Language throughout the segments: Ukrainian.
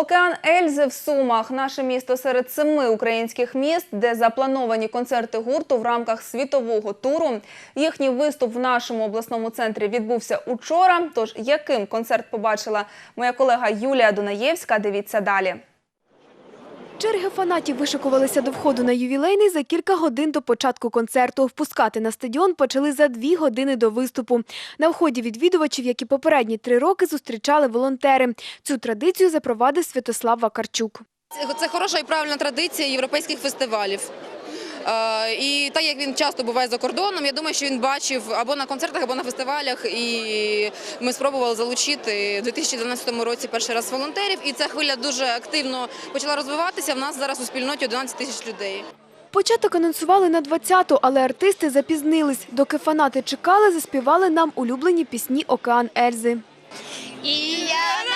Океан Ельзи в Сумах наше місто серед семи українських міст, де заплановані концерти гурту в рамках світового туру. Їхній виступ в нашому обласному центрі відбувся учора. Тож яким концерт побачила моя колега Юлія Дунаєвська? Дивіться далі. Черги фанатів вишикувалися до входу на ювілейний за кілька годин до початку концерту. Впускати на стадіон почали за дві години до виступу. На вході відвідувачів, як і попередні три роки, зустрічали волонтери. Цю традицію запровадив Святослав Вакарчук. Це хороша і правильна традиція європейських фестивалів. Е, І так як він часто буває за кордоном, я думаю, що він бачив або на концертах, або на фестивалях. І ми спробували залучити у 2012 році перший раз волонтерів. І ця хвиля дуже активно почала розвиватися. В нас зараз у спільноті 11 тисяч людей. Початок анонсували на 20-ту, але артисти запізнились. Доки фанати чекали, заспівали нам улюблені пісні «Океан Ельзи». І я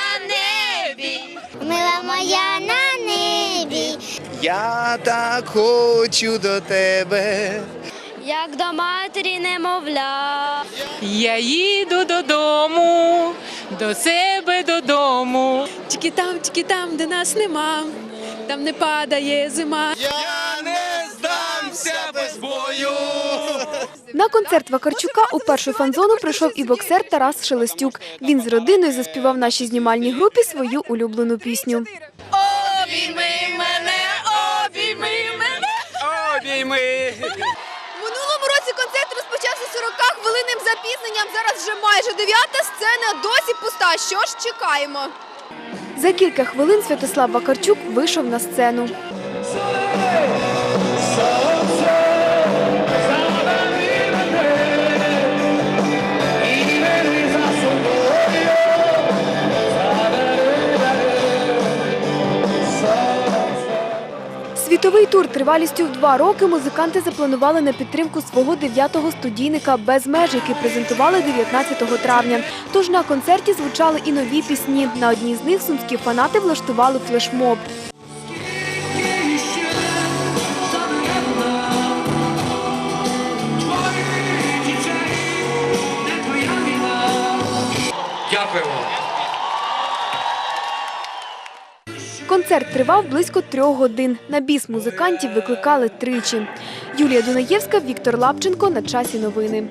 Я так хочу до тебе. як до матері немовля. Я їду додому, до себе додому. Тільки там, тільки там, де нас нема, там не падає зима. Я не здамся без бою. На концерт Вакарчука у першу фан-зону прийшов і боксер Тарас Шелестюк. Він з родиною заспівав нашій знімальній групі свою улюблену пісню. Обійми мене. Обійми. Минулому році концерт розпочався 40 хвилинним запізненням. Зараз вже майже дев'ята сцена досі пуста. Що ж чекаємо? За кілька хвилин Святослав Вакарчук вийшов на сцену. Світовий тур тривалістю в два роки музиканти запланували на підтримку свого дев'ятого студійника «Без меж», який презентували 19 травня. Тож на концерті звучали і нові пісні. На одній з них сумські фанати влаштували флешмоб. Концерт тривав близько трьох годин. На біс музикантів викликали тричі. Юлія Дунаєвська, Віктор Лапченко. На часі новини.